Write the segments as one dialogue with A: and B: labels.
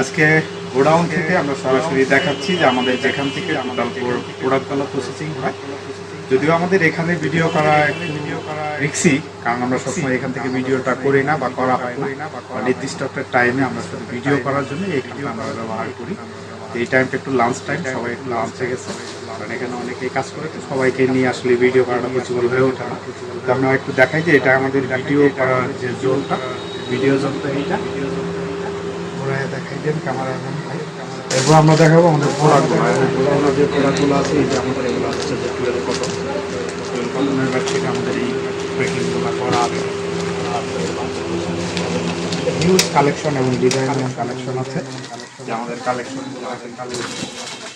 A: আজকে গোডাউন থেকে আমরা সরাসরি দেখাচ্ছি যে আমাদের যেখান থেকে আমাদের প্রোডাক্টগুলো প্রসেসিং হয়। যদিও আমাদের এখানে ভিডিও করা একটু রিক্সি কারণ আমরা সবসময় এখান থেকে ভিডিওটা করি না বা করা হয় না। বা নির্দিষ্ট একটা টাইমে আমরা শুধু ভিডিও করার জন্য এইখানে আমরা ব্যবহার করি। এই টাইমটা একটু লাঞ্চ টাইম সবাই একটু লাঞ্চে গেছে। কারণ এখানে অনেকেই কাজ করে, তো সবাইকে নিয়ে আসলে ভিডিও করাটা পসিবল হয়ে ওঠে না। তো আমরা একটু দেখাই যে এটা আমাদের ভিডিও করার যে জোনটা ভিডিও জোনটা এইটা। দেখাই দেন ভাই এরপর আমরা দেখাবো আমাদের প্রোডাক্টগুলো আমরা যে প্রোডাক্টগুলো আছে এই যে আমাদের এগুলো হচ্ছে যে কটন কটনের আমাদের এই প্যাকিংগুলো করা আছে। হিউজ কালেকশন এবং ডিজাইনের কালেকশন আছে। যে আমাদের কালেকশনগুলো আছে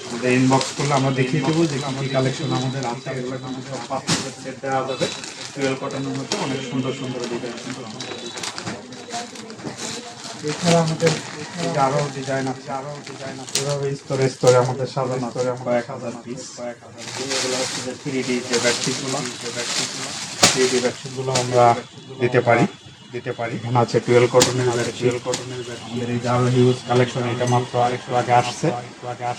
A: আমাদের ইনবক্স করলে আমরা দেখিয়ে দেবো যে কী কালেকশন আমাদের আছে। এগুলো আমাদের পাঁচ দেওয়া যাবে। টুয়েলভ কটনের মধ্যে অনেক সুন্দর সুন্দর ডিজাইন সুন্দর সুন্দর এছাড়া আমাদের আরও ডিজাইন আছে আরও ডিজাইন আছে। এভাবে স্তরে স্তরে আমাদের সাজানো স্তরে কয়েক হাজার পিস কয়েক হাজার এগুলো হচ্ছে যে থ্রি ডি যে বেডশিটগুলো যে বেডশিটগুলো থ্রি ডি বেডশিটগুলো আমরা দিতে পারি। দিতে পারি। এখানে আছে টুয়েলভ কটনের টুয়েলভ কটনের আমাদের এই হিউজ কালেকশন এটা মাত্র আরেকটু আগে আসছে।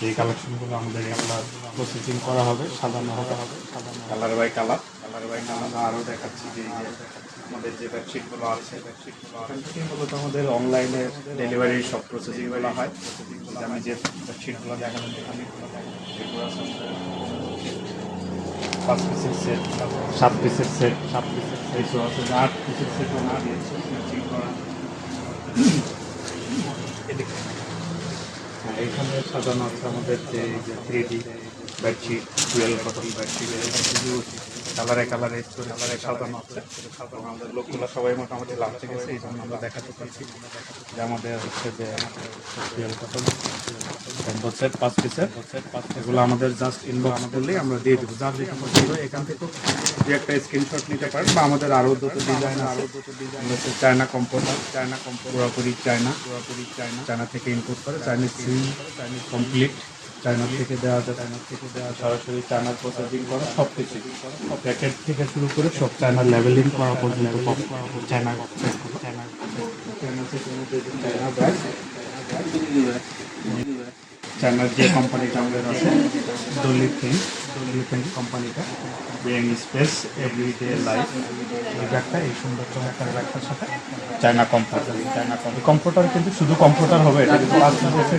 A: এই কালেকশনগুলো আমাদের এগুলো প্রসেসিং করা হবে সাজানো হবে। Colour by colour colour by colour আরও দেখাচ্ছি যে আমাদের যে বেডশিটগুলো আছে বেডশিটগুলো এখান থেকে মূলত আমাদের অনলাইনে ডেলিভারি সব প্রসেসিংগুলো হয়। আমি যে বেডশিটগুলো দেখালাম এখানে এগুলো পাঁচ পিসের সেট সাত পিসের সেট সাত পিসের সেট আছে। আট পিসের সেটও না দিয়েছে এখানে সাজানো আছে আমাদের যে three D bedsheet twelve cotton bedsheet কালারে কালারে কালারে সাজানো আছে আমাদের লোকগুলো সবাই মোটামুটি লাঞ্চে গেছে এই জন্য আমরা দেখাতে পারছি যে আমাদের হচ্ছে যে পাঁচ এগুলো আমাদের জাস্ট ইনবক্স করলেই আমরা দিয়ে দেবো। যার যেটা পছন্দ এখান থেকেও যে একটা স্ক্রিনশট নিতে পারেন বা আমাদের আরও দুটো ডিজাইন আরও দুটো ডিজাইন হচ্ছে চায়না কম্পোজার চায়না কম্পো পুরোপুরি চায়না পুরোপুরি চায়না চায়না থেকে ইনপুট করে চাইনিজ চাইনিজ কমপ্লিট চায়না থেকে দেওয়া যায় চায়না থেকে দেওয়া সরাসরি চায়নার প্রসেসিং করা, সব কিছু। প্যাকেট থেকে শুরু করে সব চায়নার লেভেলিং করা পর্যন্ত চায়না চায়না চায়না ব্যাগ চায়নার যে কোম্পানিটা আমাদের আছে, দলিত কোম্পানিটা বিং স্পেস এভরিডে লাইফ এই ব্যাগটা এই সুন্দর চমৎকার ব্যাগটার সাথে। চায়না কম্পিউটার চায়না কম্পিউটার কিন্তু শুধু কম্পিউটার হবে এটা কিন্তু পাঁচ বছর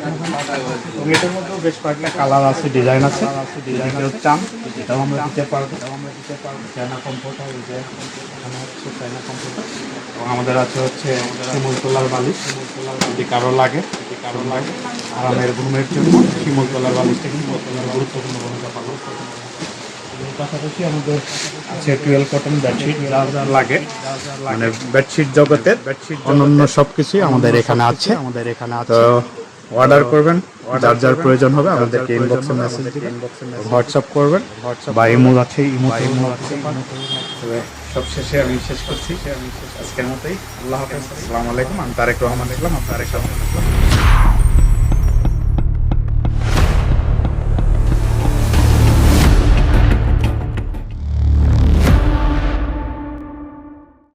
A: এবং এটার মধ্যেও বেশ কয়েকটা কালার আছে ডিজাইন আছে। ডিজাইন চান এটাও আমরা দিতে পারব। এটাও আমরা দিতে পারব। চায়না কম্পিউটার এই যে এখানে হচ্ছে চায়না কম্পিউটার এবং আমাদের আছে হচ্ছে শিমুল তোলার বালিশ। শিমুল তোলার যদি কারও লাগে যদি কারও লাগে। আরামের ঘুমের জন্য শিমুল তোলার বালিশটা কিন্তু গুরুত্বপূর্ণ ভূমিকা পালন পাশাপাশি আমাদের আছে টুয়েলভ কটন বেডশিট যা যা লাগে। মানে বেডশিট জগতের বেডশিট অন্যান্য সব কিছুই আমাদের এখানে আছে। আমাদের এখানে আছে অর্ডার করবেন যার যার প্রয়োজন হবে আমাদেরকে ইনবক্সে মেসেজ দিবেন হোয়াটসঅ্যাপ করবেন বা ইমো আছে ইমো ইমো আছে তবে সব শেষে আমি শেষ করছি। আজকের মতোই। আল্লাহ হাফেজ। আসসালামু আলাইকুম আমি তারেক রহমান দেখলাম আমি তারেক রহমান